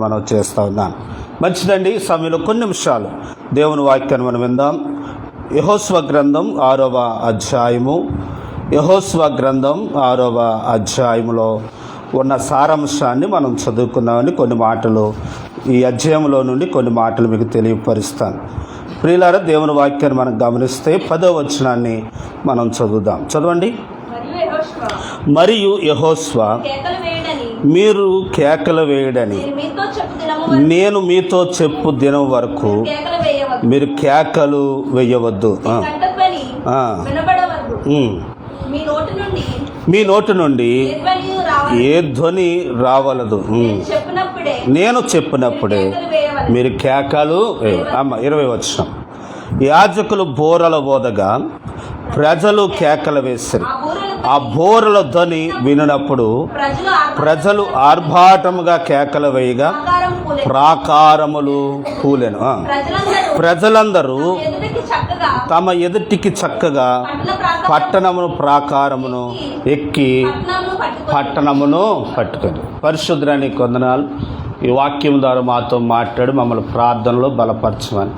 మనం చేస్తా ఉన్నాం. మంచిదండి సమయంలో కొన్ని నిమిషాలు. దేవుని వాక్యాన్ని మనం విందాం. యహోస్వ గ్రంథం ఆరవ అధ్యాయము. యహోస్వ గ్రంథం ఆరవ అధ్యాయములో ఉన్న సారాంశాన్ని మనం చదువుకుందామని కొన్ని మాటలు ఈ అధ్యాయంలో నుండి కొన్ని మాటలు మీకు తెలియపరుస్తాను. ప్రియులారా దేవుని వాక్యాన్ని మనం గమనిస్తే పదో వచనాన్ని మనం చదువుదాం. చదవండి. మరియు యహోస్వ మీరు కేకలు వేయడని. నేను మీతో చెప్పు దినం వరకు మీరు కేకలు వేయవద్దు. మీ నోటి నుండి ఏ ధ్వని రావలదు. నేను చెప్పినప్పుడే. మీరు కేకలు వేయ- అమ్మ ఇరవై వచ్చిన యాజకులు బోరల బోదగా ప్రజలు కేకలు వేశారు ఆ బూరెలు ధ్వని వినినప్పుడు ప్రజలు ఆర్భాటముగా కేకలు వేయగా ప్రాకారములు కూలెను. ఆ. ప్రజలందరూ తమ ఎదుటికి చక్కగా పట్టణమును ప్రాకారమును ఎక్కి పట్టణమును పట్టుకొని పట్టణమును పట్టుకొని. పరిశుద్ధానికి కొందనాలు ఈ వాక్యం ద్వారా మాతో మాట్లాడి మమ్మల్ని ప్రార్థనలో బలపరచమని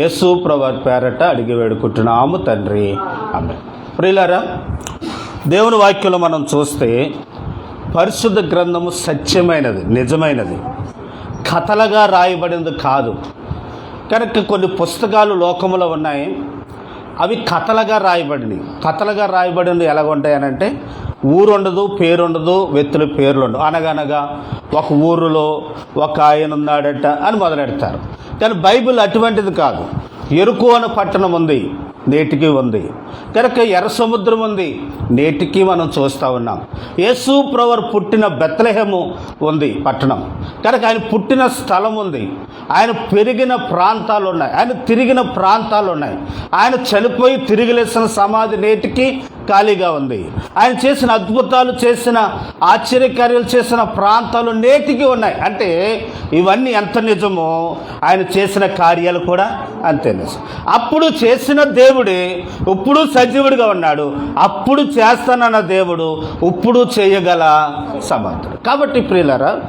యేసు ప్రభు పేరట అడిగి వేడుకుంటున్నాము తండ్రి. ఆమె ప్రియులారా దేవుని వాక్యంలో మనం చూస్తే పరిశుద్ధ గ్రంథము సత్యమైనది నిజమైనది. కథలుగా రాయబడింది కాదు. కనుక కొన్ని పుస్తకాలు లోకములో ఉన్నాయి. అవి కథలుగా రాయబడినవి. కథలుగా రాయబడినవి ఎలాగుంటాయనంటే ఊరుండదు పేరుండదు వ్యక్తుల పేర్లు ఉండవు అనగనగా ఒక ఊరిలో ఒక ఆయన ఉన్నాడట అని మొదలెడతారు. కానీ బైబిల్ అటువంటిది కాదు. ఎరుకు అనే పట్టణం ఉంది నేటికి ఉంది. కనుక ఎర్ర సముద్రం ఉంది నేటికి మనం చూస్తూ ఉన్నాం. యేసు ప్రవర్ పుట్టిన బెత్లహేము ఉంది పట్టణం. కనుక ఆయన పుట్టిన స్థలం ఉంది. ఆయన పెరిగిన ప్రాంతాలు ఉన్నాయి. ఆయన తిరిగిన ప్రాంతాలు ఉన్నాయి. ఆయన చనిపోయి తిరిగి లేసిన సమాధి నేటికి ఖాళీగా ఉంది. ఆయన చేసిన అద్భుతాలు చేసిన ఆశ్చర్యకార్యాలు చేసిన ప్రాంతాలు నేటికి ఉన్నాయి. అంటే ఇవన్నీ ఎంత నిజమో ఆయన చేసిన కార్యాలు కూడా అంతే నిజం. అప్పుడు చేసిన దేవుడే ఇప్పుడు సజీవుడిగా ఉన్నాడు. అప్పుడు చేస్తానన్న దేవుడు ఇప్పుడు చేయగల సమర్థుడు. కాబట్టి ప్రియులరా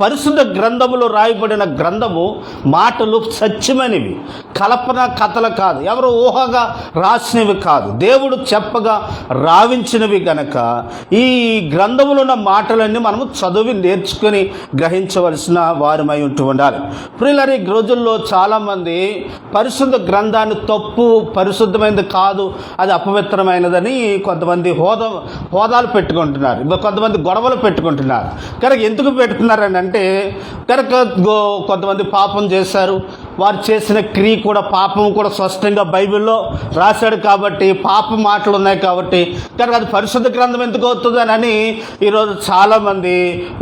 పరిశుద్ధ గ్రంథములో రాయబడిన గ్రంథము మాటలు సత్యమైనవి. కల్పన కథలు కాదు. ఎవరు ఊహగా రాసినవి కాదు. దేవుడు చెప్పగా రావించినవి గనక ఈ గ్రంథంలో ఉన్న మాటలన్నీ మనము చదివి నేర్చుకొని గ్రహించవలసిన వారమై ఉంటూ ఉండాలి. ప్రియులరి రోజుల్లో చాలామంది పరిశుద్ధ గ్రంథాన్ని తప్పు పరిశుద్ధమైనది కాదు అది అపవిత్రమైనదని కొంతమంది హోదా హోదాలు పెట్టుకుంటున్నారు. ఇంకా కొంతమంది గొడవలు పెట్టుకుంటున్నారు. కనుక ఎందుకు పెడుతున్నారని అంటే కనుక గో- కొంతమంది పాపం చేశారు వారు చేసిన క్రియ కూడా పాపం కూడా స్పష్టంగా బైబిల్లో రాశాడు కాబట్టి పాప మాటలు ఉన్నాయి కాబట్టి కనుక అది పరిశుద్ధ గ్రంథం ఎందుకు అవుతుంది అని ఈరోజు చాలామంది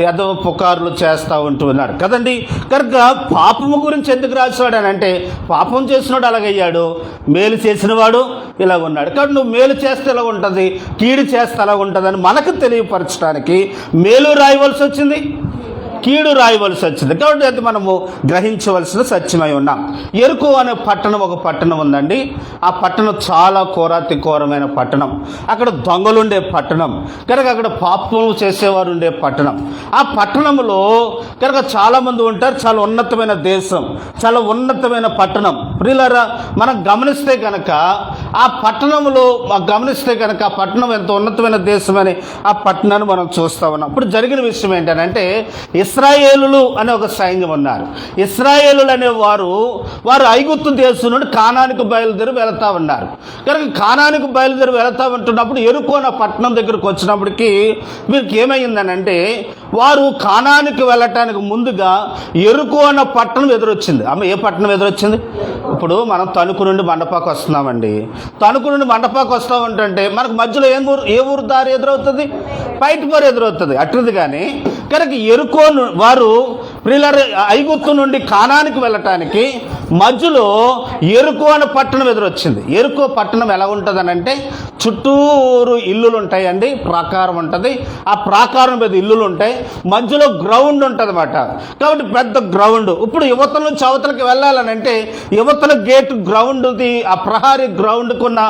ఏదో పుకార్లు చేస్తూ ఉంటున్నారు కదండి? కనుక పాపము గురించి ఎందుకు రాశాడు అని అంటే పాపం చేసినవాడు అలాగయ్యాడు మేలు చేసినవాడు ఇలా ఉన్నాడు. కాబట్టి నువ్వు మేలు చేస్తే ఇలా ఉంటుంది కీడు చేస్తే అలా ఉంటుంది అని మనకు తెలియపరచడానికి మేలు రాయవలసి వచ్చింది. కీడు రాయవలసి వచ్చింది. కాబట్టి అది మనము గ్రహించవలసిన సత్యమై ఉన్నాం. ఎరుకు అనే పట్టణం ఒక పట్టణం ఉందండి. ఆ పట్టణం చాలా కోరాతి ఘోరమైన పట్టణం. అక్కడ దొంగలుండే పట్టణం. కనుక అక్కడ పాపం చేసేవారు ఉండే పట్టణం. ఆ పట్టణంలో కనుక చాలామంది ఉంటారు. చాలా ఉన్నతమైన దేశం. చాలా ఉన్నతమైన పట్టణం. ప్రియులరా మనం గమనిస్తే కనుక ఆ పట్టణంలో గమనిస్తే కనుక ఆ పట్టణం ఎంత ఉన్నతమైన దేశం అని ఆ పట్టణాన్ని మనం చూస్తూ ఉన్నాం. ఇప్పుడు జరిగిన విషయం ఏంటంటే ఇస్రాయేలులు అనే ఒక సైన్యం ఉన్నారు. ఇస్రాయేలులు అనే వారు వారు ఐగుప్తు దేశం నుండి కానానికి బయలుదేరి వెళతా ఉన్నారు. కనుక కానానికి బయలుదేరి వెళతా ఉంటున్నప్పుడు ఎరుకోన పట్టణం దగ్గరకు వచ్చినప్పటికీ వీరికి ఏమైందనంటే వారు కానానికి వెళ్ళటానికి ముందుగా ఎరుకోన పట్టణం ఎదురొచ్చింది. అమ్మ ఏ పట్టణం ఎదురొచ్చింది? ఇప్పుడు మనం తణుకు నుండి మండపాకు వస్తున్నామండి. తణుకు నుండి మండపాకు వస్తూ ఉంటుంటే మనకు మధ్యలో ఏం ఊరు ఏ ఊరు దారి ఎదురవుతుంది? బయటపోరు ఎదురవుతుంది అట్టిది కానీ. కనుక ఎరుకోను వారు ప్రియులర్ ఐగుత్తు నుండి కానానికి వెళ్ళటానికి మధ్యలో ఎరుకో అనే పట్టణం ఎదురొచ్చింది. ఎరుకో పట్టణం ఎలా ఉంటుందనంటే చుట్టూరు ఇల్లులు ఉంటాయండి ప్రాకారం ఉంటుంది. ఆ ప్రాకారం మీద ఇల్లులు ఉంటాయి మధ్యలో గ్రౌండ్ ఉంటుంది అనమాట కాబట్టి పెద్ద గ్రౌండ్. ఇప్పుడు యువతల నుంచి అవతలకి వెళ్ళాలనంటే యువతల గేట్ గ్రౌండ్ది ఆ ప్రహారీ గ్రౌండ్కి ఉన్న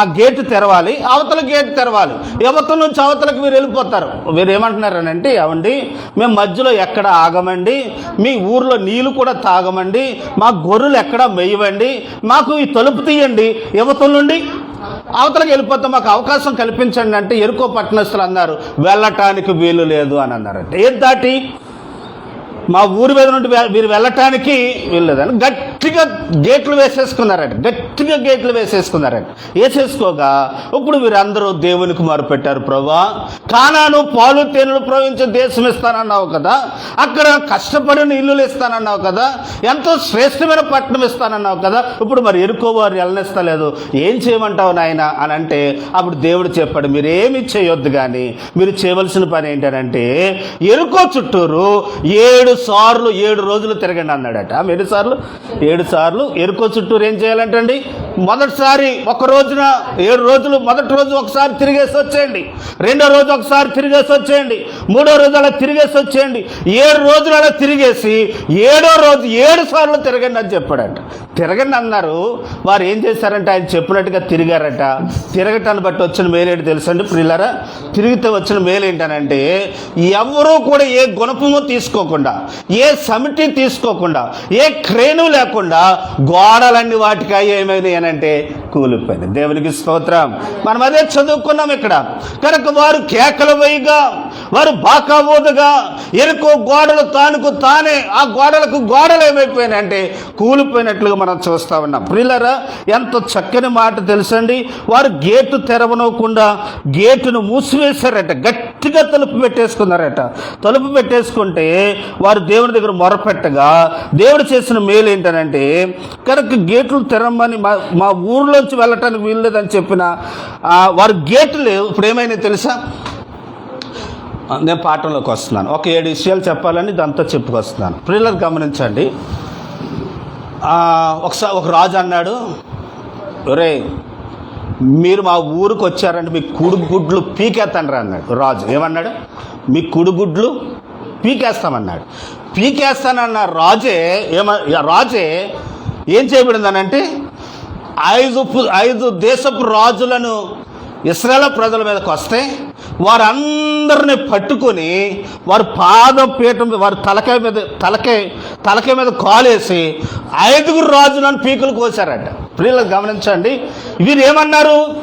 ఆ గేట్ తెరవాలి అవతల గేట్ తెరవాలి. యువతల నుంచి అవతలకి మీరు వెళ్ళిపోతారు. మీరు ఏమంటున్నారనంటే అవండి మేము మధ్యలో ఎక్కడ ఆగమండి? మీ ఊర్లో నీళ్ళు కూడా తాగమండి మా గొర్రెలు ఎక్కడ మేయవండి మాకు ఈ తలుపు తీయండి యువతల నుండి అవతలకి వెళ్ళిపోతే మాకు అవకాశం కల్పించండి అంటే ఎరుకో పట్టణస్తులు అన్నారు. వెళ్ళటానికి వీలు లేదు అని అన్నారంటే ఏది దాటి? మా ఊరి మీద నుండి మీరు వెళ్ళటానికి వీల్లేదని గట్టిగా గేట్లు వేసేసుకున్నారట. గట్టిగా గేట్లు వేసేసుకున్నారట. వేసేసుకోగా ఇప్పుడు వీరందరూ దేవునికి మొరపెట్టారు ప్రభా కానాను పాలు తేనెలు ప్రవహించే దేశం ఇస్తానన్నావు కదా. అక్కడ కష్టపడిన ఇల్లులు ఇస్తానన్నావు కదా. ఎంతో శ్రేష్టమైన పట్టణం ఇస్తానన్నావు కదా. ఇప్పుడు మరి ఎరుకోవారు వెళ్ళనిస్తలేదు ఏం చేయమంటావు నాయన? అని అంటే అప్పుడు దేవుడు చెప్పాడు మీరు ఏమి చేయొద్దు కానీ మీరు చేయవలసిన పని ఏంటంటే ఎరుకో చుట్టూరు ఏడు సార్లు ఏడు రోజులు తిరగండి అన్నాడట. ఎన్ని సార్లు ఏడు సార్లు. ఎరుకో చుట్టూరు ఏం చేయాలంటండి? మొదటిసారి ఒక రోజున ఏడు రోజులు మొదటి రోజు ఒకసారి తిరిగేసి వచ్చేయండి. రెండో రోజు ఒకసారి తిరిగేసి వచ్చేయండి. మూడో రోజు అలా తిరిగేసి వచ్చేయండి. ఏడు రోజులు అలా తిరిగేసి ఏడో రోజు ఏడు సార్లు తిరగండి అని చెప్పాడంట. తిరగండి అన్నారు వారు ఏం చేశారంటే ఆయన చెప్పినట్టుగా తిరిగారట. తిరగటాన్ని బట్టి వచ్చిన మేలేంటి తెలుసండి ప్రిల్లరా తిరిగితే వచ్చిన మేలు ఏంటనంటే ఎవరూ కూడా ఏ గుణపము తీసుకోకుండా ఏ సమిటి తీసుకోకుండా ఏ క్రేను లేకుండా గోడలన్నీ వాటికి ఏమైనాయి అంటే కూలిపోయింది దేవునికి స్తోత్రం. మనం అదే చదువుకున్నాం ఇక్కడ. కనుక వారు కేకలు వేయగా వారు బాకాబోదుగా ఎరుకో గోడలు తానుకు తానే ఆ గోడలకు గోడలు ఏమైపోయినాయి అంటే కూలిపోయినట్లుగా మనం చూస్తా ఉన్నాం. ప్రియులరా ఎంత చక్కని మాట తెలుసండి? వారు గేటు తెరవనకుండా గేటును మూసివేశారట. గట్టిగా తలుపు పెట్టేసుకున్నారట. తలుపు పెట్టేసుకుంటే వారు దేవుని దగ్గర మొరపెట్టగా దేవుడు చేసిన మేలు ఏంటనంటే కనుక గేట్లు తెరమ్మని మా మా ఊర్లోంచి వెళ్ళటానికి వీల్లేదని చెప్పిన వారు గేట్లు ఇప్పుడు ఏమైనా తెలుసా? నేను పాఠంలోకి వస్తున్నాను. ఒక ఏడు విషయాలు చెప్పాలని దాంతో చెప్పుకొస్తున్నాను. ప్రియులను గమనించండి. ఒకసారి ఒక రాజు అన్నాడు రే మీరు మా ఊరికి వచ్చారంటే మీ కుడుగుడ్లు పీకేస్తానరా అన్నాడు. రాజు ఏమన్నాడు? మీ కుడుగుడ్లు పీకేస్తామన్నాడు. పీకేస్తానన్న రాజే ఏమ రాజే ఏం చేయబడిందనంటే ఐదు ఐదు దేశపు రాజులను ఇస్రాయేల్ ప్రజల మీదకి వస్తే వారందరిని పట్టుకొని వారి పాదం పీఠం మీద- వారి తలకాయ మీద తలకాయ తలకాయ మీద కాలేసి ఐదుగురు రాజులను పీకులు కోసారట. ప్రియులకు గమనించండి. వీరు ఏమన్నారు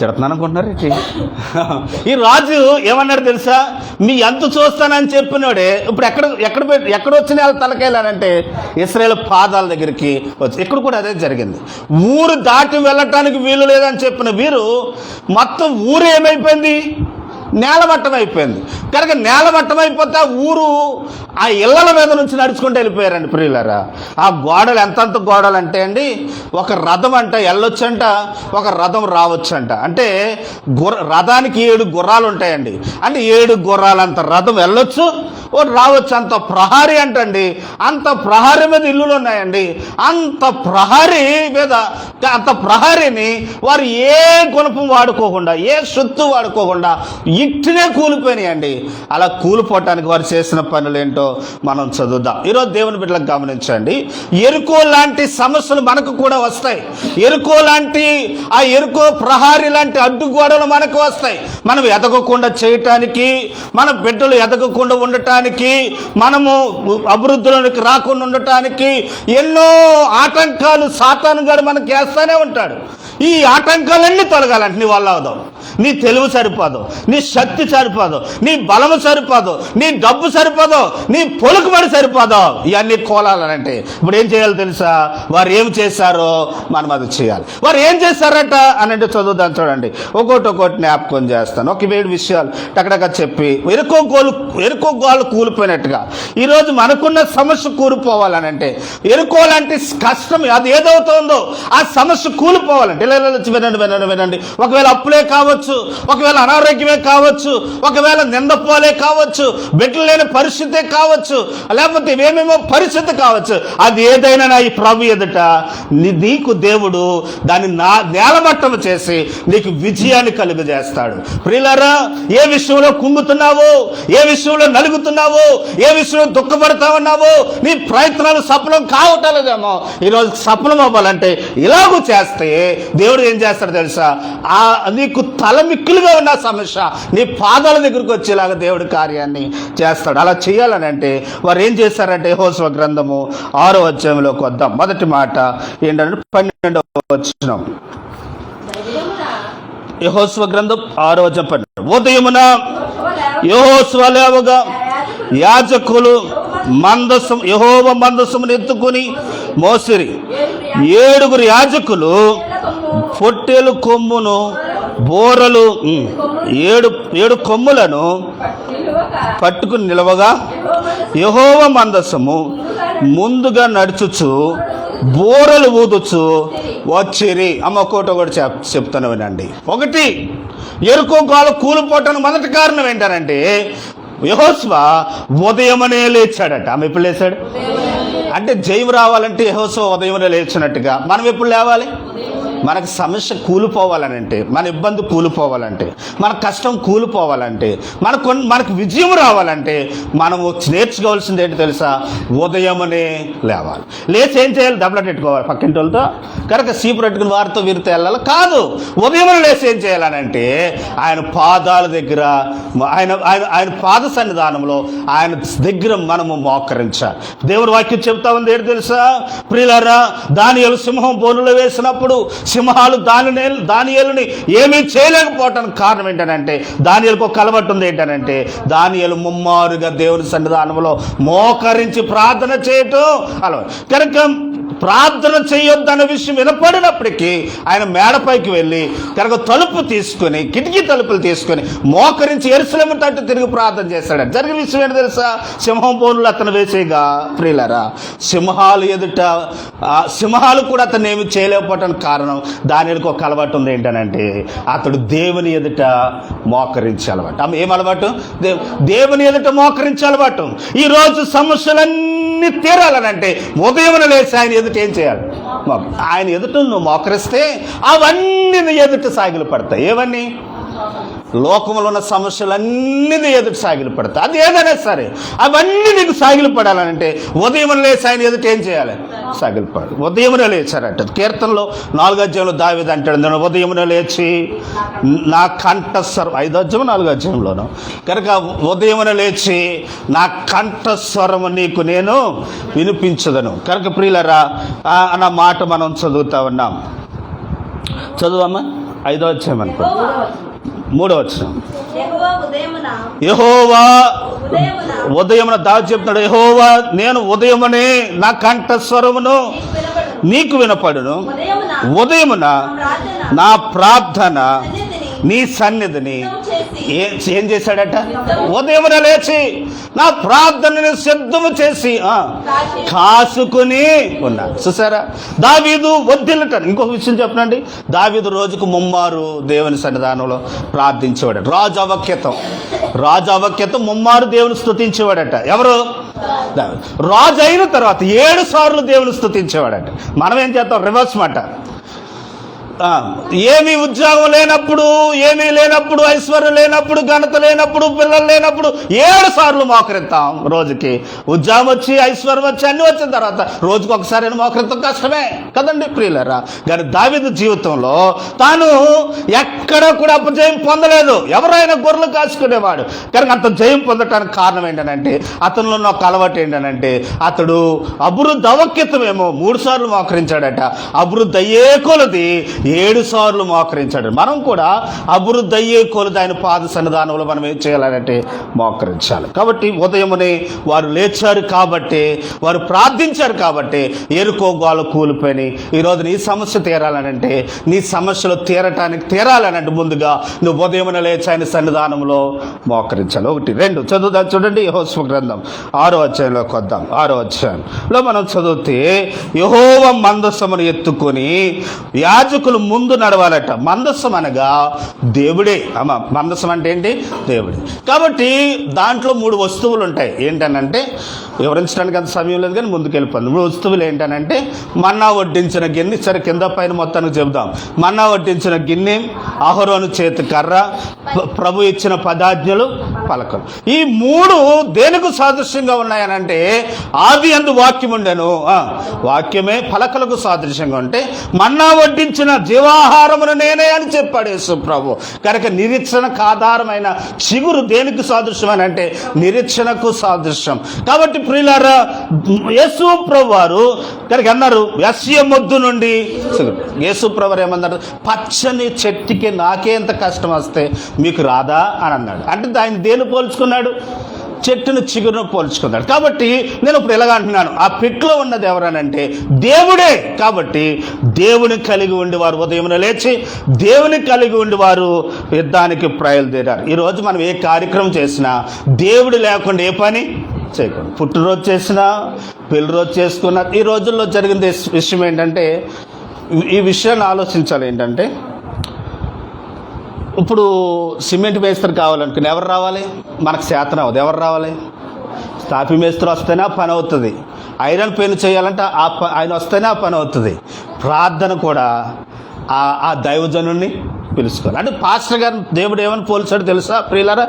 తిడుతున్నాను అనుకుంటున్నారు ఈ రాజు ఏమన్నాడు తెలుసా? మీ ఎంత చూస్తానని చెప్పినోడే ఇప్పుడు ఎక్కడ ఎక్కడ పెట్టి ఎక్కడ వచ్చిన వాళ్ళ తలకాయలానంటే ఇస్రాయేల్ పాదాల దగ్గరికి వచ్చి ఇక్కడ కూడా అదే జరిగింది. ఊరు దాటి వెళ్ళటానికి వీలు లేదని చెప్పిన వీరు మొత్తం ఊరు ఏమైపోయింది? నేలమట్టం అయిపోయింది. కనుక నేలమట్టం అయిపోతే ఊరు ఆ ఇళ్ళల మీద నుంచి నడుచుకుంటూ వెళ్ళిపోయారండి ప్రియులరా. ఆ గోడలు ఎంతంత గోడలు అంటే అండి ఒక రథం అంట వెళ్ళొచ్చంట ఒక రథం రావచ్చంట. అంటే గుర్ర రథానికి ఏడు గుర్రాలు ఉంటాయండి. అంటే ఏడు గుర్రాలంత రథం వెళ్ళొచ్చు ఓ రావచ్చు. అంత ప్రహారీ అంటండి. అంత ప్రహారీ మీద ఇల్లులు ఉన్నాయండి. అంత ప్రహారీ మీద అంత ప్రహారీని వారు ఏ గుణపం వాడుకోకుండా ఏ సొత్తు వాడుకోకుండా ఇట్టినే కూలిపోయినాయండి. అలా కూలిపోవటానికి వారు చేసిన పనులు ఏంటో మనం చదువుదాం. ఈరోజు దేవుని బిడ్డలకు గమనించండి. ఎరుకో లాంటి సమస్యలు మనకు కూడా వస్తాయి. ఎరుకో లాంటి ఆ ఎరుకో ప్రహారి లాంటి అడ్డుగోడలు మనకు వస్తాయి. మనం ఎదగకుండా చేయటానికి మన బిడ్డలు ఎదగకుండా ఉండటానికి మనము అభివృద్ధిలోనికి రాకుండా ఉండటానికి ఎన్నో ఆటంకాలు సాతాను గారు మనకి వేస్తానే ఉంటాడు. ఈ ఆటంకాలన్నీ తొలగాలంటే నీ వల్ల అవదాం. నీ తెలివి సరిపోదు. నీ శక్తి సరిపోదు నీ బలము సరిపోదు నీ డబ్బు సరిపోదు నీ పొలుకుబడి సరిపోదు. ఇవన్నీ కోలాలంటే ఇప్పుడు ఏం చేయాలి తెలుసా? వారు ఏం చేశారో మనం అది చేయాలి. వారు ఏం చేశారట అని అంటే చదువుదాం చూడండి. ఒకటి ఒక్కోటి జ్ఞాపకం చేస్తాను. ఒక వేడి విషయాలు టకటక చెప్పి ఎరుకో గోలు ఎరుకో గోలు కూలిపోయినట్టుగా. ఈరోజు మనకున్న సమస్య కూలిపోవాలనంటే ఎరుకో కష్టం అది ఏదవుతుందో ఆ సమస్య కూలిపోవాలంటే. ఇలా వినండి వినండి వినండి ఒకవేళ అప్పులే కావచ్చు ఒకవేళ అనారోగ్యమే కావచ్చు ఒకవేళ నిందపోలే కావచ్చు బిడ్డలు లేని పరిస్థితే కావచ్చు లేకపోతే ఏమేమో పరిస్థితి కావచ్చు అది ఏదైనా నా ఈ ప్రభు ఎదుట నీకు దేవుడు దాన్ని నా నేలమట్టం చేసి నీకు విజయాన్ని కలుగజేస్తాడు. ప్రియులారా ఏ విషయంలో కుంగుతున్నావు ఏ విషయంలో నలుగుతున్నావు ఏ విషయంలో దుఃఖపడతా ఉన్నావు నీ ప్రయత్నాలు సఫలం కావటలేదేమో ఈరోజు సఫలం అవ్వాలంటే ఇలాగూ చేస్తే దేవుడు ఏం చేస్తాడు తెలుసా? ఆ నీకు తలమిక్కులుగా ఉన్న సమస్య నీ పాదాల దగ్గరకు వచ్చేలాగా దేవుడి కార్యాన్ని చేస్తాడు. అలా చేయాలని అంటే వారు ఏం చేస్తారంటే హోస్వ గ్రంథము ఆరో అధ్యాయంలోకి వద్దాం. మొదటి మాట ఏంటంటే పన్నెండవ వచ్చిన యహోస్వ గ్రంథం ఆరో అధ్యాయం పన్నెండు. ఉదయమున యహోస్వ లేవగా యాజకులు మందసం యహోవ మందసమును ఎత్తుకుని మోసిరి. ఏడుగురు యాజకులు పొట్టేలు కొమ్మును బోరలు ఏడు ఏడు కొమ్ములను పట్టుకుని నిలవగా యహోవ మందసము ముందుగా నడుచుచు బోరలు ఊదుచు వచ్చిరి. అమ్మ కోట కూడా చెప్ చెప్తాను వినండి. ఒకటి ఎరుకో కాలు కూలిపోవటానికి మొదటి కారణం ఏంటనంటే యహోస్వ ఉదయమనే లేచాడట. ఆమె ఎప్పుడు లేచాడు? అంటే జయం రావాలంటే యహోస్వ ఉదయమనే లేచినట్టుగా. మనం ఎప్పుడు లేవాలి? మనకు సమస్య కూలిపోవాలనంటే మన ఇబ్బంది కూలిపోవాలంటే మన కష్టం కూలిపోవాలంటే మనకు మనకు విజయం రావాలంటే మనము నేర్చుకోవాల్సింది ఏంటి తెలుసా? ఉదయమనే లేవాలి. లేచి ఏం చేయాలి? దెబ్బలు పెట్టుకోవాలి పక్కింటి వాళ్ళతో కనుక సీపు పెట్టుకుని వారితో వీరితో వెళ్ళాలి. కాదు ఉదయం లేచి ఏం చేయాలనంటే ఆయన పాదాల దగ్గర ఆయన ఆయన ఆయన పాద సన్నిధానంలో ఆయన దగ్గర మనము మోకరించాలి. దేవుని వాక్యం చెప్తా ఉంది ఏంటి తెలుసా? ప్రియులారా దాని సింహం బోనులో వేసినప్పుడు సింహాలు దాని దానియలుని ఏమీ చేయలేకపోవటానికి కారణం ఏంటనంటే దానియలకు ఒక ఉంది ఏంటనంటే దానియలు ముమ్మారుగా దేవుని సన్నిధానంలో మోకరించి ప్రార్థన చేయటం అలా కనుక ప్రార్థన చేయొద్దన్న విషయం వినపడినప్పటికీ ఆయన మేడపైకి వెళ్ళి కనుక తలుపు తీసుకొని కిటికీ తలుపులు తీసుకొని మోకరించి ఎరుసలేము తట్టు తిరిగి ప్రార్థన చేస్తాడు. జరిగిన విషయం ఏంటి తెలుసా? సింహం బోనులు అతను వేసేగా. ప్రియులరా సింహాలు ఎదుట సింహాలు కూడా అతను ఏమి చేయలేకపోవటానికి కారణం దానికి ఒక అలవాటు ఉంది ఏంటనంటే అతడు దేవుని ఎదుట మోకరించి అలవాటు. ఆమె ఏం అలవాటు? దేవుని ఎదుట మోకరించి అలవాటు. ఈరోజు సమస్యలన్నీ తీరాలనంటే ఉదయం లేచి ఆయన ఎదుట ఏం చేయాలి? ఆయన ఎదుట నువ్వు మోకరిస్తే అవన్నీ నీ ఎదుట సాగిలు పడతాయి ఏవన్నీ? లోకంలో ఉన్న సమస్యలన్నీ నీ ఎదుట సాగిలు పడతాయి. అది ఏదైనా సరే అవన్నీ నీకు సాగిలు పడాలంటే ఉదయం లేచి ఆయన ఎదుట ఏం చేయాలి? సాగిలు పడాలి. ఉదయమున లేచారట. కీర్తనలో నాలుగు అధ్యాయంలో దావేది అంటాడు నేను ఉదయమున లేచి నా కంఠస్వరం ఐదో అధ్యాయం నాలుగు అధ్యాయంలోను? కనుక ఉదయమున లేచి నా కంఠస్వరము నీకు నేను వినిపించదను. కనుక ప్రియులరా అన్న మాట మనం చదువుతా ఉన్నాం. చదువమ్మా ఐదో అధ్యాయం అనుకో. మూడో వచ్చిన యెహోవా ఉదయమున దావి చెప్తున్నాడు యహోవా నేను ఉదయమనే నా కంఠస్వరమును నీకు వినపడును. నీకు వినపడును. ఉదయమున ఉదయమున నా ప్రార్థన నా సన్నిధిని ఏ- ఏం చేశాడట? ఉదయమున లేచి నా ప్రార్థనని సిద్ధము చేసి కాసుకుని ఉన్నాడు చూసారా? దావీదు వద్దిల్లట ఇంకొక విషయం చెప్పనండి. దావీదు రోజుకు ముమ్మారు దేవుని సన్నిధానంలో ప్రార్థించేవాడు రాజు అవఖ్యతం. రాజు అవఖ్యతం ముమ్మారు దేవుని స్తుతించేవాడట. ఎవరు. రాజు అయిన తర్వాత ఏడు సార్లు దేవుని స్తుతించేవాడట. మనం ఏం చేస్తాం? రివర్స్ మాట. ఏమీ ఉద్యోగం లేనప్పుడు ఏమీ లేనప్పుడు ఐశ్వర్యం లేనప్పుడు ఘనత లేనప్పుడు పిల్లలు లేనప్పుడు ఏడు సార్లు మోకరిస్తాం రోజుకి. ఉద్యోగం వచ్చి ఐశ్వర్యం వచ్చి అన్ని వచ్చిన తర్వాత రోజుకు ఒకసారి మోకరిద్దాం కష్టమే. కదండి ప్రియులరా? కానీ దావిదు జీవితంలో తాను ఎక్కడ కూడా అపజయం పొందలేదు. ఎవరైనా గొర్రెలు కాసుకునేవాడు కానీ అంత జయం పొందటానికి కారణం ఏంటనంటే అతనిలో ఉన్న ఒక అలవాటు ఏంటనంటే అతడు అభివృద్ధి అవక్యతమేమో మూడు సార్లు మోకరించాడట. అభివృద్ధి అయ్యే కొలది ఏడు సార్లు మోకరించాడు మనం కూడా అభివృద్ధి అయ్యే కొలది ఆయన పాద సన్నిధానంలో మనం ఏం చేయాలంటే మోకరించాలి. కాబట్టి ఉదయమునే వారు లేచారు కాబట్టి వారు ప్రార్థించారు కాబట్టి ఎరుకోగోలు కూలిపోయి ఈరోజు నీ సమస్య తీరాలనంటే నీ సమస్యలు తీరటానికి తీరాలనంటే ముందుగా నువ్వు ఉదయమున లేచి ఆయన సన్నిధానంలో మోకరించాలి. ఒకటి రెండు చదువుదాం చూడండి. యహోస్వ గ్రంథం ఆరో అధ్యాయంలోకి వద్దాం. ఆరో అధ్యాయంలో మనం చదివితే యహోవ మందస్సమును ఎత్తుకొని యాజకు యాజకులు ముందు నడవాలట. మందస్సం అనగా దేవుడే. అమ్మ మందస్సం అంటే ఏంటి? దేవుడే. కాబట్టి దాంట్లో మూడు వస్తువులు ఉంటాయి. ఏంటనంటే వివరించడానికి అంత సమయం లేదు కానీ ముందుకు వెళ్ళిపోయింది మూడు వస్తువులు ఏంటనంటే మన్నా వడ్డించిన గిన్నె సరే కింద పైన మొత్తానికి చెబుదాం. మన్నా వడ్డించిన గిన్నె అహరోను చేతి కర్ర ప్రభు ఇచ్చిన పదాజ్ఞలు పలకలు. ఈ మూడు దేనికి సాదృశ్యంగా ఉన్నాయనంటే ఆది అందు వాక్యం ఉండెను వాక్యమే పలకలకు సాదృశ్యంగా ఉంటే మన్నా వడ్డించిన జీవాహారమును నేనే అని చెప్పాడు యేసు ప్రభు. కనుక నిరీక్షణకు ఆధారమైన చిగురు దేనికి సాదృశ్యం అని అంటే నిరీక్షణకు సాదృశ్యం. కాబట్టి ప్రియులారా యేసు ప్రభు వారు కనుక అన్నారు యస్య మొద్దు నుండి యేసు ప్రభు ఏమన్నారు పచ్చని చెట్టుకి నాకే ఎంత కష్టం వస్తే మీకు రాదా? అని అన్నాడు. అంటే ఆయన దేని పోల్చుకున్నాడు? చెట్టును చిగురును పోల్చుకున్నాడు కాబట్టి నేను ఇప్పుడు ఎలాగ అంటున్నాను. ఆ పిట్లో ఉన్నది ఎవరనంటే దేవుడే. కాబట్టి దేవుని కలిగి ఉండి వారు ఉదయం లేచి దేవుని కలిగి ఉండి వారు యుద్ధానికి బయలుదేరారు ఈరోజు మనం ఏ కార్యక్రమం చేసినా దేవుడు లేకుండా ఏ పని చేయకూడదు. పుట్టినరోజు చేసినా పెళ్ళి రోజు చేసుకున్నా ఈ రోజుల్లో జరిగిన విషయం ఏంటంటే ఈ విషయాన్ని ఆలోచించాలి ఏంటంటే ఇప్పుడు సిమెంట్ మేస్త్రి కావాలనుకుని ఎవరు రావాలి? మనకు శాతం అవ్వదు. ఎవరు రావాలి? స్థాపి మేస్త్రి వస్తేనే పని అవుతుంది. ఐరన్ పెయిన్ చేయాలంటే ఆ ప ఆయన వస్తేనే ఆ పని అవుతుంది. ప్రార్థన కూడా ఆ ఆ దైవజనుణ్ణి పిలుచుకోవాలి. అంటే పాస్టర్ గారు దేవుడు ఏమని పోల్చాడు తెలుసా ప్రియులారా?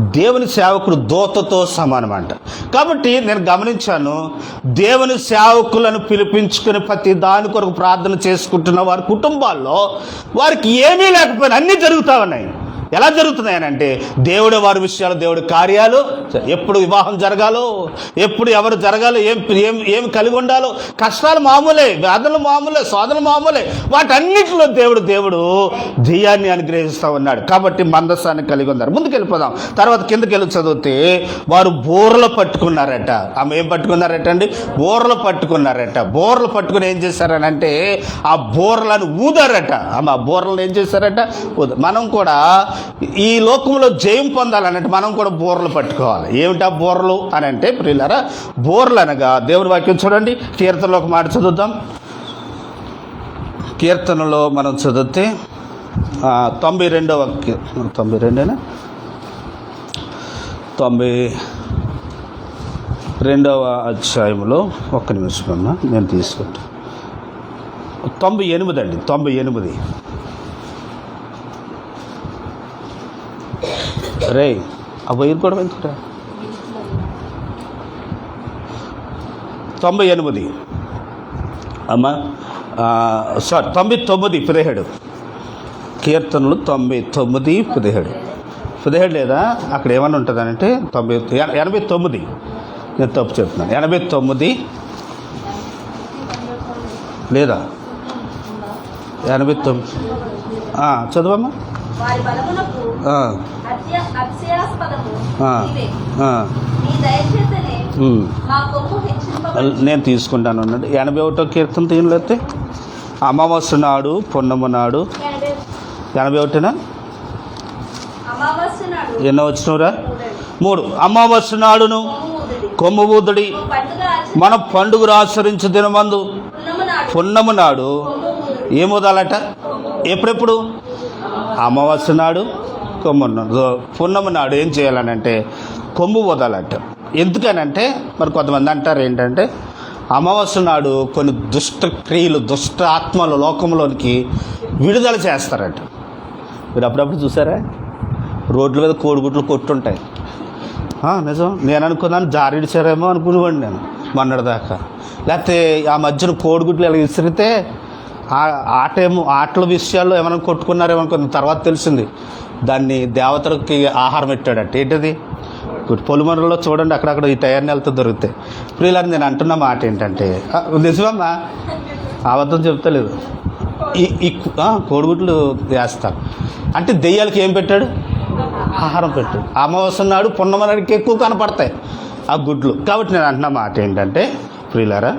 దేవుని సేవకుడు దోతతో సమానమంట. కాబట్టి నేను గమనించాను దేవుని సేవకులను పిలిపించుకుని ప్రతి దాని కొరకు ప్రార్థన చేసుకుంటున్న వారి కుటుంబాల్లో వారికి ఏమీ లేకపోయినా అన్నీ జరుగుతూ ఉన్నాయి. ఎలా జరుగుతున్నాయి అని అంటే దేవుడు వారి విషయాలు దేవుడి కార్యాలు ఎప్పుడు వివాహం జరగాలో ఎప్పుడు ఎవరు జరగాలో ఏం ఏం ఏం కలిగి ఉండాలో కష్టాలు మామూలే వ్యాధులు మామూలే శోధనలు మామూలే వాటన్నిటిలో దేవుడు దేవుడు జయాన్ని అనుగ్రహిస్తూ ఉన్నాడు. కాబట్టి మందస్సాన్ని కలిగి ఉన్నారు. ముందుకు వెళ్ళిపోదాం తర్వాత కిందకి వెళ్ళి చదివితే వారు బోర్లు పట్టుకున్నారట. ఆమె ఏం పట్టుకున్నారట అండి? బోర్లు పట్టుకున్నారట. బోర్లు పట్టుకుని ఏం చేశారనంటే ఆ బోర్లను ఊదారట. ఆమె ఆ బోర్లను ఏం చేశారట? ఊద- మనం కూడా ఈ లోకంలో జయం పొందాలనంటే మనం కూడా బోర్లు పట్టుకోవాలి. ఏమిటా బోర్లు అని అంటే ప్రియులారా బోర్లు అనగా దేవుని వాక్యం చూడండి. కీర్తనలో ఒక మాట చదువుతాం కీర్తనలో మనం చదివితే తొంభై రెండవ తొంభై రెండేనా? తొంభై రెండవ అధ్యాయంలో ఒక్క నిమిషం అమ్మా నేను తీసుకుంటాను తొంభై ఎనిమిది అండి తొంభై ఎనిమిది. రే ఆ వైర్ కూడా పెంచుకురా తొంభై ఎనిమిది. అమ్మా సారీ తొంభై తొమ్మిది పదిహేడు. కీర్తనలు తొంభై తొమ్మిది పదిహేడు. పదిహేడు లేదా? అక్కడ ఏమన్నా ఉంటుందంటే తొంభై ఎన- ఎనభై తొమ్మిది. నేను తప్పు చెప్తున్నాను. ఎనభై తొమ్మిది. లేదా? ఎనభై తొమ్మిది. చదువమ్మా చదవమ్మా. వారి బలమునకు నేను తీసుకుంటాను అన్నాడు. ఎనభై ఒకటో కీర్తన తీయలేతే అమావాస్య నాడు పున్నమ నాడు. ఎనభై ఒకటినా? ఎన్నో వచ్చినవురా. మూడు. అమావాస్య నాడును కొమ్ము ఊదుడి. కొమ్ము ఊదుడి. పండుగ ఆచరి- మన పండుగ ఆచరించు దినమందు పున్నము నాడు. ఏమోదాలట? ఎప్పుడెప్పుడు? అమావాస్య నాడు కొమ్ము పున్నమి నాడు ఏం చేయాలనంటే కొమ్ము వదలట. ఎందుకనంటే మరి కొంతమంది అంటారు ఏంటంటే అమావాస్య నాడు కొన్ని దుష్ట క్రియలు దుష్ట ఆత్మలు లోకంలోనికి విడుదల చేస్తారంట. మీరు అప్పుడప్పుడు చూసారా? రోడ్ల మీద కోడిగుడ్లు కొట్టుంటాయి. నిజం. నేను అనుకున్నాను జారిడిచారేమో అనుకునేవాడిని నేను మొన్నటిదాకా. లేకపోతే ఆ మధ్యన కోడిగుడ్లు ఇలా విసిరితే ఆట ఏమో ఆటల విషయాల్లో ఏమైనా కొట్టుకున్నారేమో అనుకున్న తర్వాత తెలిసింది. దాన్ని దేవతలకి ఆహారం పెట్టాడట ఏంటది? ఇప్పుడు చూడండి అక్కడక్కడ ఈ టైర్ని వెళ్తే దొరుకుతాయి ప్రియులని నేను అంటున్న మాట ఏంటంటే నిజమమ్మా? అబద్ధం చెప్తలేదు. ఈ కోడిగుడ్లు వేస్తారు. అంటే దెయ్యాలకి ఏం పెట్టాడు? ఆహారం పెట్టాడు అమావాస్య నాడు పున్నమ నాడికి ఎక్కువ కనపడతాయి ఆ గుడ్లు. కాబట్టి నేను అంటున్న మాట ఏంటంటే ప్రియులారా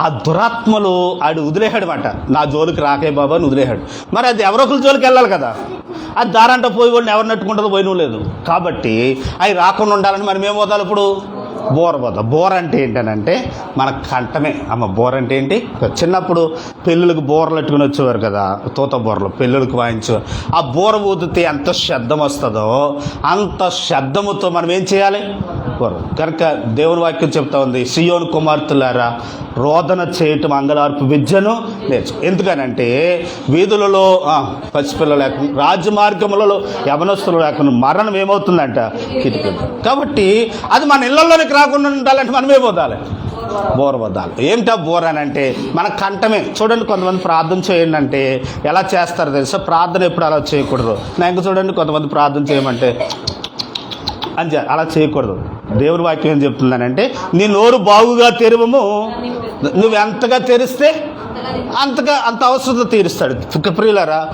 ఆ దురాత్మలు ఆడు వదిలేహాడు నా జోలికి రాకే బాబా అని వదిలేహాడు మరి అది ఎవరొకరి జోలికి వెళ్ళాలి కదా. అది దారంట పోయి వాడిని ఎవరు నట్టుకుంటుందో పోయినూ లేదు. కాబట్టి అవి రాకుండా ఉండాలని మనం ఏం పోదాలి ఇప్పుడు బోర పోదా. బోర అంటే ఏంటనంటే మన కంఠమే. అమ్మ బోర అంటే ఏంటి? చిన్నప్పుడు పెళ్ళిళ్ళకి బోర్లు పెట్టుకుని వచ్చేవారు కదా తోత బోర్లు పెళ్ళిళ్ళకి వాయించు. ఆ బోర ఊదితే ఎంత శబ్దం వస్తుందో అంత శబ్దముతో మనం ఏం చేయాలి? బోర. కనుక దేవుని వాక్యం చెప్తా ఉంది సియోన్ కుమార్తెలారా రోదన చేయటం అంగలార్పు విద్యను నేర్చు. ఎందుకనంటే వీధులలో ఆ, పసిపిల్లలు లేకుండా రాజమార్గములలో యవనస్తులు లేకుండా మరణం ఏమవుతుందంట? కిటికీ కాబట్టి అది మన రాకుండా ఉండాలంటే మనమే పోదాలి బోర్ వద్దాలి ఏమిటా బోర్ అని అంటే మన కంఠమే. చూడండి కొంతమంది ప్రార్థన చేయండి అంటే ఎలా చేస్తారు తెలుసా? ప్రార్థన ఎప్పుడు అలా చేయకూడదు. నా ఇంకా చూడండి కొంతమంది ప్రార్థన చేయమంటే అని చె- అలా చేయకూడదు. దేవుని వాక్యం ఏం చెప్తుందనంటే నీ నోరు బాగుగా తెరవము. నువ్వు ఎంతగా తెరిస్తే అంతగా అంత అవసరం తీరుస్తాడు. ప్రియులరా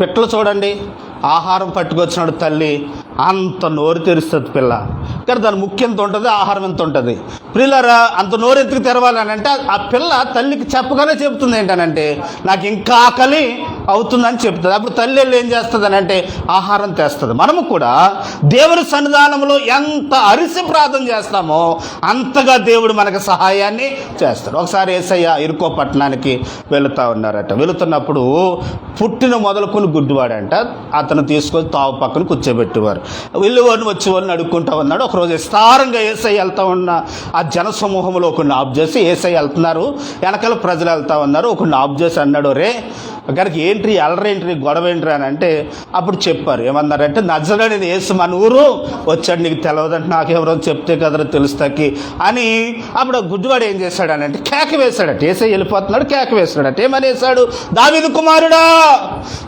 పిట్టలు చూడండి. ఆహారం పట్టుకొచ్చినాడు తల్లి. అంత నోరు తెరుస్తుంది పిల్ల. కానీ దాని ముఖ్యం ఎంత ఉంటుంది ఆహారం ఎంత ఉంటుంది. పిల్లరా అంత నోరు ఎందుకు తెరవాలని అంటే ఆ పిల్ల తల్లికి చెప్పగానే చెబుతుంది ఏంటనంటే నాకు ఇంకా ఆకలి అవుతుందని చెప్తుంది అప్పుడు తల్లి వెళ్ళి ఏం చేస్తుంది అని అంటే ఆహారం తెస్తుంది. మనము కూడా దేవుని సన్నిధానంలో ఎంత అరిసి ప్రార్థన చేస్తామో అంతగా దేవుడు మనకు సహాయాన్ని చేస్తాడు. ఒకసారి ఏసయ్య ఇరుకో పట్టణానికి వెళుతూ ఉన్నారట. వెళుతున్నప్పుడు పుట్టిన మొదలుకొని గుడ్డివాడంట. అతను తీసుకొని తావు పక్కన కూర్చోబెట్టేవారు. వెళ్ళివాడిని వచ్చి వాడిని అడుక్కుంటా ఉన్నాడు. ఒకరోజు విస్తారంగా ఏసై వెళ్తా ఉన్న ఆ జన సమూహంలో ఒకరిని ఆఫ్ చేసి ఏసై వెళ్తున్నారు. వెనకాల ప్రజలు వెళ్తా ఉన్నారు. ఒకరిని ఆఫ్ చేసి అన్నాడు రే అక్కడికి ఏంటి అలరేంటి గొడవ ఏంటి అని అంటే అప్పుడు చెప్పారు. ఏమన్నారంటే నజరని వేసి మన ఊరు వచ్చాడు నీకు తెలియదంటే నాకెవరో చెప్తే కదరా తెలుస్తాకి అని అప్పుడు గుడ్డివాడు ఏం చేశాడు అని అంటే కేక వేశాడట. ఏసై వెళ్ళిపోతున్నాడు కేక వేశాడట. ఏమని వేశాడు దావిదు కుమారుడా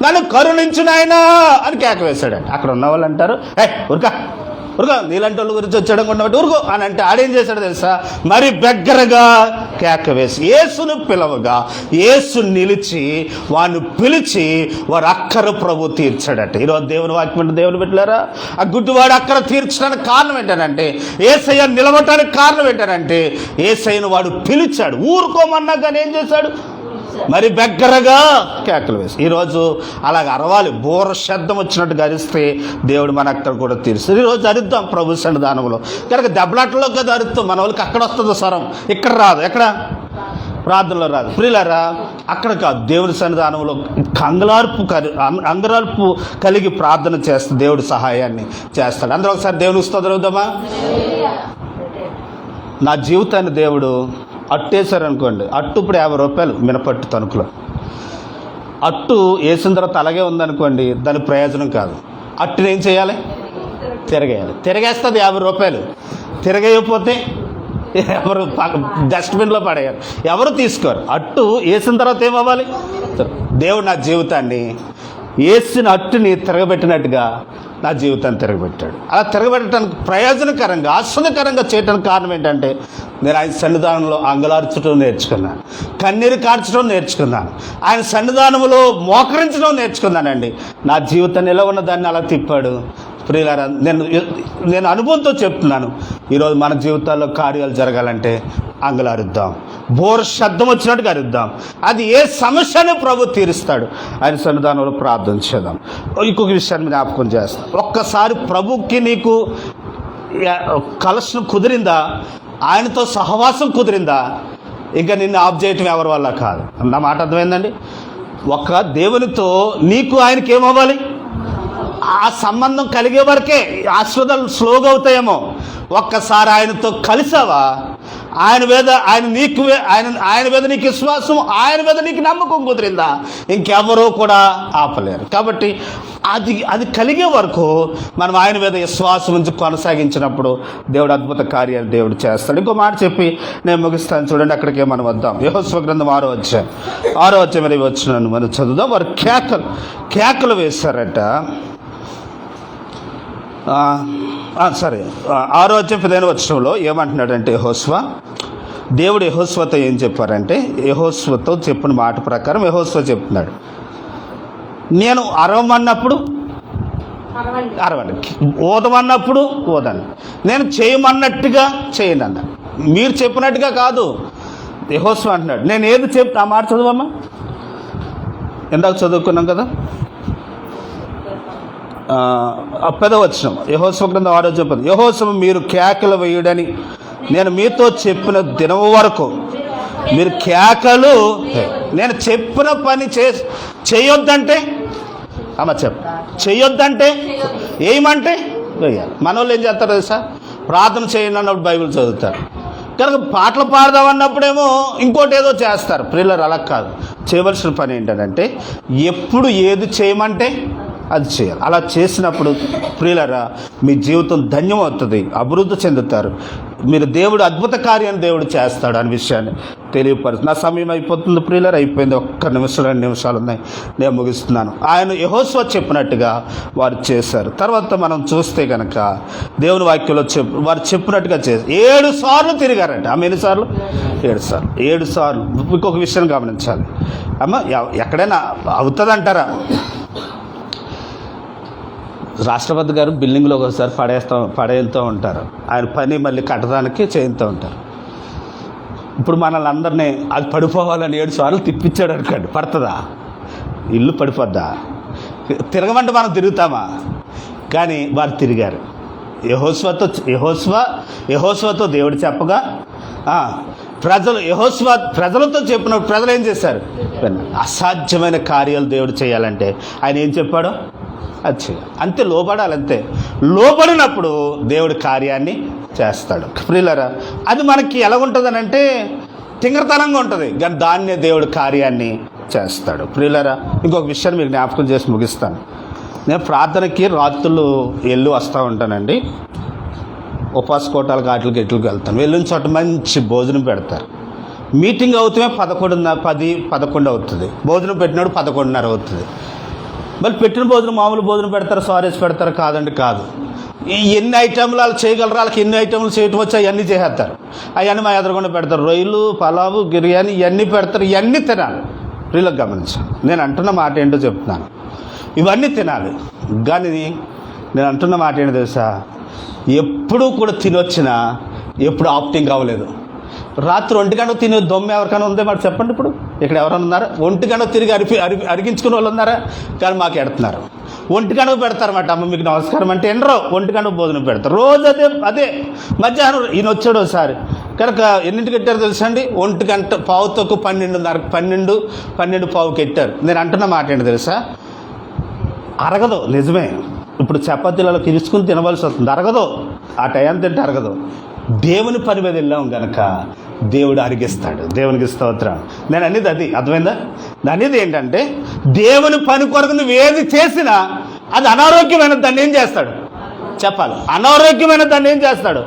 నన్ను కరుణించు నాయనా అని కేక వేశాడట. అక్కడ ఉన్న వాళ్ళు అంటారు ఏ ఉరకా ఉరుగో నీలాంటి వాళ్ళ గురించి వచ్చాడు అనుకున్నట్టు ఉరుగో అని అంటే ఆడేం చేశాడు తెలుసా? మరి దగ్గరగా కేక వేసి యేసును పిలవగా యేసు నిలిచి వాడిని పిలిచి వారు అక్కర ప్రభు తీర్చాడట. ఈరోజు దేవుని వాక్యం దేవుని పెట్టలేరా ఆ గుడ్డివాడు అక్కర తీర్చడానికి కారణం ఏంటంటే ఏసయ్య నిలవటానికి కారణం ఏంటంటే ఏసయ్యను వాడు పిలిచాడు. ఊరుకోమన్నా కానీ ఏం చేశాడు? మరి దగ్గరగా కేకలు వేసి ఈరోజు అలాగ అరవాలి. బోర శబ్దం వచ్చినట్టు అరిస్తే దేవుడు మన అక్కడ కూడా తీరుస్తుంది ఈరోజు అరుద్దాం ప్రభు సన్నిధానంలో. కనుక దెబ్బలాటలో కదా అరుస్తాం మన వాళ్ళకి అక్కడ వస్తుంది స్వరం. ఇక్కడ రాదు. ఎక్కడ? ప్రార్థనలో రాదు. ప్రియులరా అక్కడ కాదు. దేవుని సన్నిధానంలో కంగలార్పు కలి అంగలార్పు కలిగి ప్రార్థన చేస్తే దేవుడి సహాయాన్ని చేస్తాడు. అందరూ ఒకసారి దేవుని స్తోత్రవుదామా నా జీవితాన్ని దేవుడు అట్టు అనుకోండి అట్టు ఇప్పుడు యాభై రూపాయలు మినపట్టు తణుకులో. అట్టు వేసిన తర్వాత అలాగే ఉందనుకోండి దాని ప్రయోజనం కాదు. అట్టుని ఏం చేయాలి? తిరగేయాలి. తిరగేస్తుంది యాభై రూపాయలు. తిరగేయకపోతే ఎవరు డస్ట్బిన్లో పడేయాలి ఎవరు తీసుకోరు. అట్టు వేసిన తర్వాత ఏమవ్వాలి దేవుడు నా జీవితాన్ని వేసిన అట్టుని తిరగబెట్టినట్టుగా నా జీవితాన్ని తిరగబెట్టాడు. అలా తిరగబెట్టడానికి ప్రయోజనకరంగా ఆస్వాదకరంగా చేయడానికి కారణం ఏంటంటే నేను ఆయన సన్నిధానంలో అంగలార్చడం నేర్చుకున్నాను. కన్నీరు కార్చడం నేర్చుకున్నాను. ఆయన సన్నిధానంలో మోకరించడం నేర్చుకున్నానండి. నా జీవితాన్ని ఎలా ఉన్న దాన్ని అలా తిప్పాడు. ప్రియులారా నేను నేను అనుభవంతో చెప్తున్నాను. ఈరోజు మన జీవితాల్లో కార్యాలు జరగాలంటే అంగలారుద్దాం. బోర్ శబ్దం వచ్చినట్టుగా అరుద్దాం అది ఏ సమస్యను ప్రభు తీరుస్తాడు. ఆయన సన్నిధానంలో ప్రార్థన చేద్దాం. ఇంకొక విషయాన్ని జ్ఞాపకం చేస్తాం. ఒక్కసారి ప్రభుకి నీకు కలశం కుదిరిందా? ఆయనతో సహవాసం కుదిరిందా? ఇంకా నిన్ను ఆఫ్ చేయటం ఎవరి వల్ల కాదు. నా మాట అర్థమైందండి? ఒక దేవునితో నీకు ఆయనకి ఏమవ్వాలి? ఆ సంబంధం కలిగే వరకే ఆశ్రదాలు స్లోగా అవుతాయేమో. ఒక్కసారి ఆయనతో కలిసావా? ఆయన మీద ఆయన నీకు వే- ఆయన ఆయన మీద నీకు విశ్వాసం ఆయన మీద నీకు నమ్మకం కుదిరిందా? ఇంకెవరూ కూడా ఆపలేరు. కాబట్టి అది అది కలిగే వరకు మనం ఆయన మీద విశ్వాసం ఉంచి కొనసాగించినప్పుడు దేవుడు అద్భుత కార్యాలు దేవుడు చేస్తాడు. ఇంకో మాట చెప్పి నేను ముగిస్తాను. చూడండి అక్కడికే మనం వద్దాం. యహోస్వ గ్రంథం ఆరో వచ్చాను ఆరో వచ్చే మరి వచ్చినాను మనం చదువుదాం. వారు కేకలు కేకలు వేశారట. సరే. ఆరో వచ్చే పదిహేను వచ్చంలో ఏమంటున్నాడంటే యహోస్వ దేవుడు యహోస్వతో ఏం చెప్పారంటే యహోస్వతో చెప్పిన మాట ప్రకారం యహోస్వ చెప్తున్నాడు. నేను అరవమన్నప్పుడు అరవండి. ఓదమన్నప్పుడు ఓదండి. నేను చేయమన్నట్టుగా చేయను అన్న. మీరు చెప్పినట్టుగా కాదు. యహోస్వ అంటున్నాడు. నేను ఏది చెప్ ఆ మాట చదువమ్మా. ఇందాక చదువుకున్నాం కదా? ఆ పెద వచ్చిన యహోత్సవ గ్రంథం ఆరో చెప్పదు యహోత్సవం మీరు కేకలు వేయుడని నేను మీతో చెప్పిన దినం వరకు మీరు కేకలు నేను చెప్పిన పని చే చేయొద్దంటే అమ్మ చెప్ప. చేయొద్దంటే ఏమంటే వేయాలి. మన వాళ్ళు ఏం చేస్తారు తెలుసా? ప్రార్థన చేయండి అన్నప్పుడు బైబిల్ చదువుతారు. కనుక పాటలు పాడదామన్నప్పుడేమో ఇంకోటి ఏదో చేస్తారు. ప్రిల్లర్ అలా కాదు. చేయవలసిన పని ఏంటంటే ఎప్పుడు ఏది చేయమంటే అది చేయాలి. అలా చేసినప్పుడు ప్రియులరా మీ జీవితం ధన్యం అవుతుంది అభివృద్ధి చెందుతారు. మీరు దేవుడు అద్భుత కార్యాన్ని దేవుడు చేస్తాడు అనే విషయాన్ని తెలియపరుస్తుంది నా సమయం అయిపోతుంది ప్రియులర్ అయిపోయింది. ఒక్క నిమిషం రెండు నిమిషాలు ఉన్నాయి. నేను ముగిస్తున్నాను. ఆయన యహోస్వ చెప్పినట్టుగా వారు చేశారు. తర్వాత మనం చూస్తే కనుక దేవుని వాక్యంలో చెప్పు వారు చెప్పినట్టుగా చేశారు. ఏడు సార్లు తిరిగారంట. ఆమె ఎన్నిసార్లు ఏడు సార్లు. ఏడు సార్లు. ఇంకొక విషయం గమనించాలి. అమ్మ ఎక్కడైనా ఎక్కడైనా అవుతుందంటారా? రాష్ట్రపతి గారు బిల్డింగ్లో ఒకసారి పడేస్తూ పడేస్తూ ఉంటారు. ఆయన పని మళ్ళీ కట్టడానికి చేయిస్తూ ఉంటారు. ఇప్పుడు మనల్ని అందరినీ అది పడిపోవాలని ఏడు సార్లు తిప్పించాడు అనుకోండి పడుతుందా? ఇల్లు పడిపోద్దా? తిరగమంటే మనం తిరుగుతామా? కానీ వారు తిరిగారు. యహోస్వతో యహోస్వ యహోస్వతో దేవుడు చెప్పగా ప్రజలు యహోస్వ ప్రజలతో చెప్పినప్పుడు ప్రజలు ఏం చేశారు? అసాధ్యమైన కార్యాలు దేవుడు చేయాలంటే ఆయన ఏం చెప్పాడో? అది చేయాలి. అంతే లోబడాలి అంతే. లోబడినప్పుడు దేవుడి కార్యాన్ని చేస్తాడు. ప్రియులరా అది మనకి ఎలా ఉంటుందని అంటే తింగరతనంగా ఉంటుంది కానీ దాన్నే దేవుడు కార్యాన్ని చేస్తాడు. ప్రియులరా ఇంకొక విషయాన్ని మీకు జ్ఞాపకం చేసి ముగిస్తాను. నేను ప్రార్థనకి రాత్రులు వెళ్ళి వస్తూ ఉంటానండి. ఉపాస కోటాలకు వాటికి ఎట్లకి వెళ్తాను. వెళ్ళిన చోట మంచి భోజనం పెడతారు. మీటింగ్ అవుతామే పదకొండున్నర పది పదకొండు అవుతుంది. భోజనం పెట్టినప్పుడు పదకొండున్నర అవుతుంది. మళ్ళీ పెట్టిన భోజనం మామూలు భోజనం పెడతారు సారేజ్ పెడతారు కాదండి కాదు. ఈ ఎన్ని ఐటెంలు వాళ్ళు చేయగలరు వాళ్ళకి ఎన్ని ఐటెంలు చేయటం వచ్చి అవన్నీ చేసేస్తారు. అవన్నీ మా ఎదురుగుండా పెడతారు. రొయ్యలు పలావు బిర్యానీ ఇవన్నీ పెడతారు ఇవన్నీ తినాలి. రీలకు గమనించాను నేను అంటున్న మాట ఏంటో చెప్తున్నాను. ఇవన్నీ తినాలి. కానీ నేను అంటున్న మాట ఏంటో తెలుసా? ఎప్పుడూ కూడా తినొచ్చినా ఎప్పుడు ఆప్టింగ్ అవ్వలేదు రాత్రి ఒంటి తినే దొమ్మ ఎవరికైనా ఉందే మరి చెప్పండి ఇప్పుడు. ఇక్కడ ఎవరైనా ఉన్నారా? ఒంటి తిరిగి అరిపి అరి అరిగించుకునే వాళ్ళు ఉన్నారా? కానీ మాకు ఎడుతున్నారు. ఒంటి గంట పెడతారన్నమాట అమ్మ మీకు నమస్కారం అంటే ఎండరో ఒంటి భోజనం పెడతారు. రోజు అదే అదే. మధ్యాహ్నం ఈయన వచ్చాడు ఒకసారి. కనుక ఎన్నింటికి పెట్టారు తెలుసా అండి ఒంటి గంట తక్కువ పన్నెండున్నర పన్నెండు పన్నెండు పావుకి పెట్టారు నేను అంటున్న మాట ఏంటి తెలుసా? అరగదు నిజమే. ఇప్పుడు చపాతీలలో పిలుచుకుని తినవలసి వస్తుంది. అరగదు. ఆ టైం తింటే అరగదు. దేవుని పని మీద వెళ్ళాం కనుక దేవుడు అరిగిస్తాడు. దేవునికి స్తోత్రం. నేను అనేది అది. అర్థమైందా? అనేది ఏంటంటే దేవుని పని కొరకు నువ్వు ఏది చేసినా అది అనారోగ్యమైన దాన్ని ఏం చేస్తాడు? చెప్పాలి. అనారోగ్యమైన దాన్ని ఏం చేస్తాడు?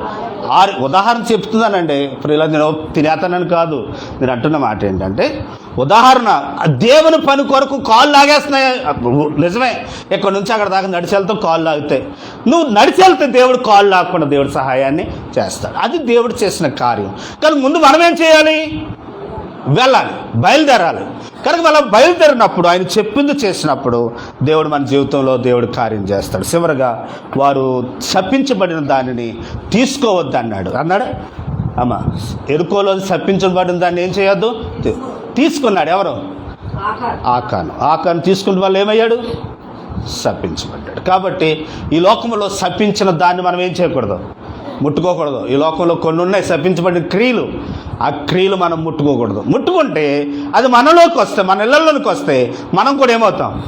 ఆరు ఉదాహరణ చెప్తున్నానండి. ఇప్పుడు ఇలా నేను తినేతానని కాదు. నేను అంటున్న మాట ఏంటంటే ఉదాహరణ ఆ దేవుని పని కొరకు కాళ్ళు లాగేస్తున్నాయి. నిజమే. ఇక్కడ నుంచి అక్కడ దాకా నడిచి కాళ్ళు లాగుతాయి. నువ్వు నడిచేళ్తే దేవుడు కాళ్ళు లాగకుండా దేవుడు సహాయాన్ని చేస్తాడు. అది దేవుడు చేసిన కార్యం. కానీ ముందు మనం ఏం చేయాలి? వెళ్ళాలి బయలుదేరాలి. కనుక మనం బయలుదేరినప్పుడు ఆయన చెప్పింది చేసినప్పుడు దేవుడు మన జీవితంలో దేవుడు కార్యం చేస్తాడు. చివరిగా వారు శపించబడిన దానిని తీసుకోవద్దు అన్నాడు. అన్నాడు? అమ్మ ఎరుకోలో శపించబడిన దాన్ని ఏం చేయొద్దు? తీసుకున్నాడు ఎవరు? ఆకాను. ఆకాను తీసుకున్న వాళ్ళు ఏమయ్యాడు? శపించబడ్డాడు. కాబట్టి ఈ లోకంలో శపించిన దాన్ని మనం ఏం చేయకూడదు? ముట్టుకోకూడదు. ఈ లోకంలో కొన్ని ఉన్నాయి శపించబడిన క్రియలు. ఆ క్రియలు మనం ముట్టుకోకూడదు. ముట్టుకుంటే అది మనలోకి వస్తే మన ఇళ్ళలోకి వస్తే మనం కూడా ఏమవుతాం?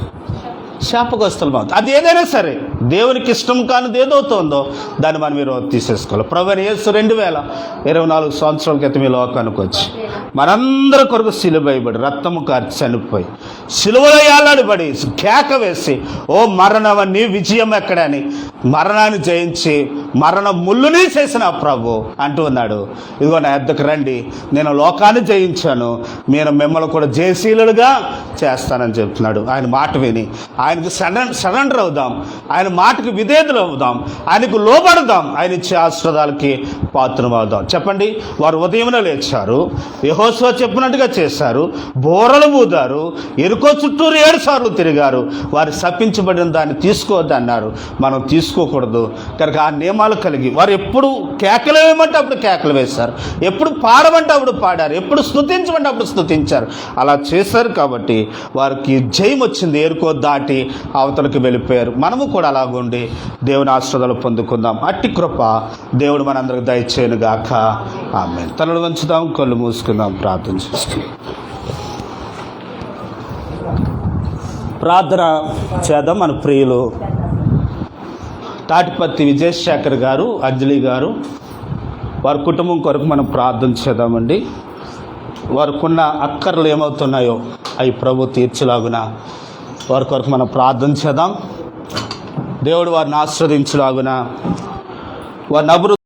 శాపగ్రస్తులం అవుతాం. అది ఏదైనా సరే దేవునికి ఇష్టం కానిది ఏదవుతుందో దాన్ని మనం మీరు తీసేసుకోవాలి. ప్రభు యేసు రెండు వేల ఇరవై నాలుగు సంవత్సరాల క్రితం ఈ లోకానికి వచ్చి మనందరి కొరకు సిలువైబడి రక్తము కార్చి చనిపోయి సిలువలో ఏలాడబడి కేక వేసి ఓ మరణమని విజయం ఎక్కడని మరణాన్ని జయించి మరణ ముళ్ళుని చేసిన ప్రభు అంటూ ఉన్నాడు. ఇదిగో నా ఎద్దకు రండి. నేను లోకాన్ని జయించాను. నేను మిమ్మల్ని కూడా జయశీలుగా చేస్తానని చెప్తున్నాడు. ఆయన మాట విని ఆయనకు సరెండర్ సరెండర్ అవుదాం. ఆయన మాటకు విధేయులు అవుదాం. ఆయనకు లోబడదాం. ఆయన ఇచ్చే ఆశ్రదాలకి పాత్రమవుదాం చెప్పండి. వారు ఉదయమున లేచారు. యహోస్వ చెప్పినట్టుగా చేశారు. బోరలు ఊదారు. ఎరుకో చుట్టూరు ఏడు సార్లు తిరిగారు. వారు శపించబడిన దాన్ని తీసుకోవద్దు అన్నారు మనం తీసుకోకూడదు. కనుక ఆ నియమాలు కలిగి వారు ఎప్పుడు కేకలు వేయమంటే అప్పుడు కేకలు వేశారు ఎప్పుడు పాడమంటే అప్పుడు పాడారు. ఎప్పుడు స్థుతించమంటే అప్పుడు స్థుతించారు అలా చేశారు కాబట్టి వారికి జయం వచ్చింది. ఏరుకో దాటి అవతలకి వెళ్ళిపోయారు. మనము కూడా అలాగుండి దేవుని ఆశ్రదాలు పొందుకుందాం. అట్టి కృప దేవుడు మనందరికి దయచేయను గాక. ఆమె తలలు వంచుదాం కళ్ళు మూసుకుందాం. ప్రార్థన చేసుకుందాం ప్రార్థన చేద్దాం మన ప్రియులు. తాటిపత్తి విజయశేఖర్ గారు అంజలి గారు వారి కుటుంబం కొరకు మనం ప్రార్థన చేద్దామండి. వారికున్న అక్కర్లు ఏమవుతున్నాయో అవి ప్రభు తీర్చులాగున వారి కొరకు మనం ప్రార్థన చేద్దాం. దేవుడు వారిని ఆస్వాదించులాగున వారిని అభివృద్ధి